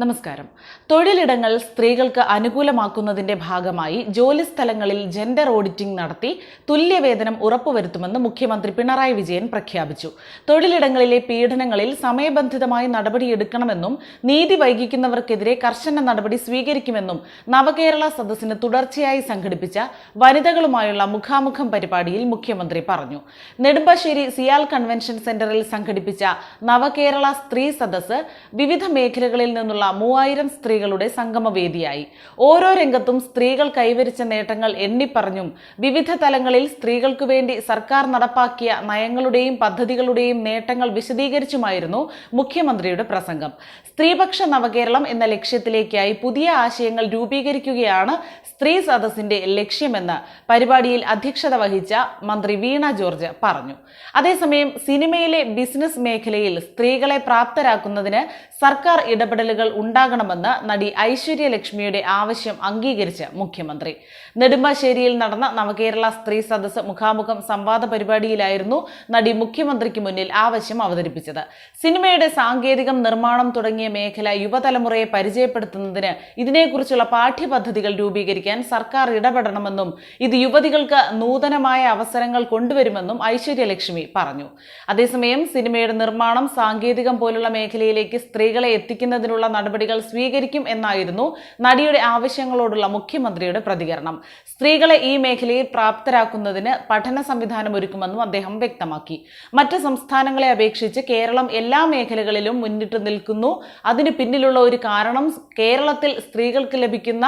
നമസ്കാരം. തൊഴിലിടങ്ങൾ സ്ത്രീകൾക്ക് അനുകൂലമാക്കുന്നതിന്റെ ഭാഗമായി ജോലിസ്ഥലങ്ങളിൽ ജെൻഡർ ഓഡിറ്റിംഗ് നടത്തി തുല്യവേതനം ഉറപ്പുവരുത്തുമെന്ന് മുഖ്യമന്ത്രി പിണറായി വിജയൻ പ്രഖ്യാപിച്ചു. തൊഴിലിടങ്ങളിലെ പീഡനങ്ങളിൽ സമയബന്ധിതമായി നടപടിയെടുക്കണമെന്നും നീതി വൈകിക്കുന്നവർക്കെതിരെ കർശന നടപടി സ്വീകരിക്കുമെന്നും നവകേരള സദസ്സിന് തുടർച്ചയായി സംഘടിപ്പിച്ച വനിതകളുമായുള്ള മുഖാമുഖം പരിപാടിയിൽ മുഖ്യമന്ത്രി പറഞ്ഞു. നെടുമ്പാശ്ശേരി സിയാൽ കൺവെൻഷൻ സെന്ററിൽ സംഘടിപ്പിച്ച നവകേരള സ്ത്രീ സദസ്സ് വിവിധ മേഖലകളിൽ നിന്നുള്ള മൂവായിരം സ്ത്രീകളുടെ സംഗമവേദിയായി. ഓരോ രംഗത്തും സ്ത്രീകൾ കൈവരിച്ച നേട്ടങ്ങൾ എണ്ണിപ്പറഞ്ഞും വിവിധ തലങ്ങളിൽ സ്ത്രീകൾക്കു വേണ്ടി സർക്കാർ നടപ്പാക്കിയ നയങ്ങളുടെയും പദ്ധതികളുടെയും നേട്ടങ്ങൾ വിശദീകരിച്ചുമായിരുന്നു മുഖ്യമന്ത്രിയുടെ പ്രസംഗം. സ്ത്രീപക്ഷ നവകേരളം എന്ന ലക്ഷ്യത്തിലേക്കായി പുതിയ ആശയങ്ങൾ രൂപീകരിക്കുകയാണ് സ്ത്രീ സദസ്സിന്റെ ലക്ഷ്യമെന്ന് പരിപാടിയിൽ അധ്യക്ഷത വഹിച്ച മന്ത്രി വീണ ജോർജ് പറഞ്ഞു. അതേസമയം സിനിമയിലെ ബിസിനസ് മേഖലയിൽ സ്ത്രീകളെ പ്രാപ്തരാക്കുന്നതിന് സർക്കാർ ഇടപെടലുകൾ ഉണ്ടാകണമെന്ന് നടി ഐശ്വര്യ ലക്ഷ്മിയുടെ ആവശ്യം അംഗീകരിച്ച് മുഖ്യമന്ത്രി. നെടുമ്പാശ്ശേരിയിൽ നടന്ന നവകേരള സ്ത്രീ സദസ് മുഖാമുഖം സംവാദ പരിപാടിയിലായിരുന്നു നടി മുഖ്യമന്ത്രിക്ക് മുന്നിൽ ആവശ്യം അവതരിപ്പിച്ചത്. സിനിമയുടെ സാങ്കേതികം നിർമ്മാണം തുടങ്ങിയ മേഖല യുവതലമുറയെ പരിചയപ്പെടുത്തുന്നതിന് ഇതിനെക്കുറിച്ചുള്ള പാഠ്യപദ്ധതികൾ രൂപീകരിക്കാൻ സർക്കാർ ഇടപെടണമെന്നും ഇത് യുവതികൾക്ക് നൂതനമായ അവസരങ്ങൾ കൊണ്ടുവരുമെന്നും ഐശ്വര്യ ലക്ഷ്മി പറഞ്ഞു. അതേസമയം സിനിമയുടെ നിർമ്മാണം സാങ്കേതികം പോലുള്ള മേഖലയിലേക്ക് സ്ത്രീകളെ എത്തിക്കുന്നതിനുള്ള നടപടികൾ സ്വീകരിക്കും എന്നായിരുന്നു നടിയുടെ ആവശ്യങ്ങളോടുള്ള മുഖ്യമന്ത്രിയുടെ പ്രതികരണം. സ്ത്രീകളെ ഈ മേഖലയിൽ പ്രാപ്തരാക്കുന്നതിന് പഠന സംവിധാനം ഒരുക്കുമെന്നും അദ്ദേഹം വ്യക്തമാക്കി. മറ്റ് സംസ്ഥാനങ്ങളെ അപേക്ഷിച്ച് കേരളം എല്ലാ മേഖലകളിലും മുന്നിട്ട് നിൽക്കുന്നു. അതിന് പിന്നിലുള്ള ഒരു കാരണം കേരളത്തിൽ സ്ത്രീകൾക്ക് ലഭിക്കുന്ന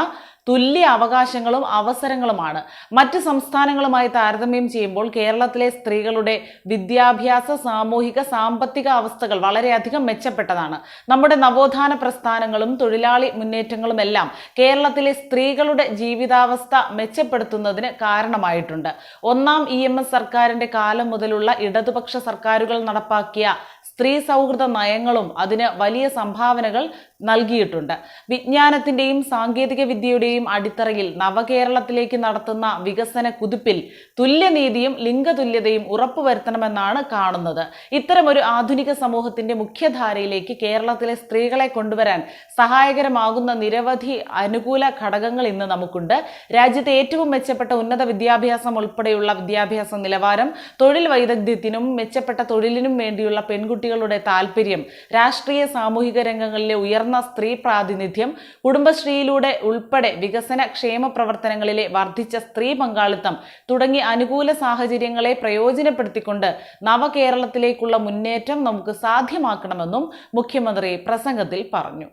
തുല്യ അവകാശങ്ങളും അവസരങ്ങളുമാണ്. മറ്റ് സംസ്ഥാനങ്ങളുമായി താരതമ്യം ചെയ്യുമ്പോൾ കേരളത്തിലെ സ്ത്രീകളുടെ വിദ്യാഭ്യാസ സാമൂഹിക സാമ്പത്തിക അവസ്ഥകൾ വളരെയധികം മെച്ചപ്പെട്ടതാണ്. നമ്മുടെ നവോത്ഥാന പ്രസ്ഥാനങ്ങളും തൊഴിലാളി മുന്നേറ്റങ്ങളും എല്ലാം കേരളത്തിലെ സ്ത്രീകളുടെ ജീവിതാവസ്ഥ മെച്ചപ്പെടുത്തുന്നതിന് കാരണമായിട്ടുണ്ട്. ഒന്നാം ഇ എം എസ് സർക്കാരിന്റെ കാലം മുതലുള്ള ഇടതുപക്ഷ സർക്കാരുകൾ നടപ്പാക്കിയ സ്ത്രീ സൗഹൃദ നയങ്ങളും അതിന് വലിയ സംഭാവനകൾ നൽകിയിട്ടുണ്ട്. വിജ്ഞാനത്തിന്റെയും സാങ്കേതിക വിദ്യയുടെയും അടിത്തറയിൽ നവകേരളത്തിലേക്ക് നടത്തുന്ന വികസന കുതിപ്പിൽ തുല്യനീതിയും ലിംഗതുല്യതയും ഉറപ്പുവരുത്തണമെന്നാണ് കാണുന്നത്. ഇത്തരമൊരു ആധുനിക സമൂഹത്തിന്റെ മുഖ്യധാരയിലേക്ക് കേരളത്തിലെ സ്ത്രീകളെ കൊണ്ടുവരാൻ സഹായകരമാകുന്ന നിരവധി അനുകൂല ഘടകങ്ങൾ ഇന്ന് നമുക്കുണ്ട്. രാജ്യത്തെ ഏറ്റവും മെച്ചപ്പെട്ട ഉന്നത വിദ്യാഭ്യാസം ഉൾപ്പെടെയുള്ള വിദ്യാഭ്യാസ നിലവാരം തൊഴിൽ വൈദഗ്ധ്യത്തിനും മെച്ചപ്പെട്ട തൊഴിലിനും വേണ്ടിയുള്ള പെൺകുട്ടികളുടെ താല്പര്യം രാഷ്ട്രീയ സാമൂഹിക രംഗങ്ങളിലെ ഉയർന്ന സ്ത്രീ പ്രാതിനിധ്യം കുടുംബശ്രീയിലൂടെ ഉൾപ്പെടെ വികസന ക്ഷേമ പ്രവർത്തനങ്ങളിലെ വർദ്ധിച്ച സ്ത്രീ പങ്കാളിത്തം തുടങ്ങി അനുകൂല സാഹചര്യങ്ങളെ പ്രയോജനപ്പെടുത്തിക്കൊണ്ട് നവകേരളത്തിലേക്കുള്ള മുന്നേറ്റം നമുക്ക് സാധ്യമാക്കണമെന്നും മുഖ്യമന്ത്രി പ്രസംഗത്തിൽ പറഞ്ഞു.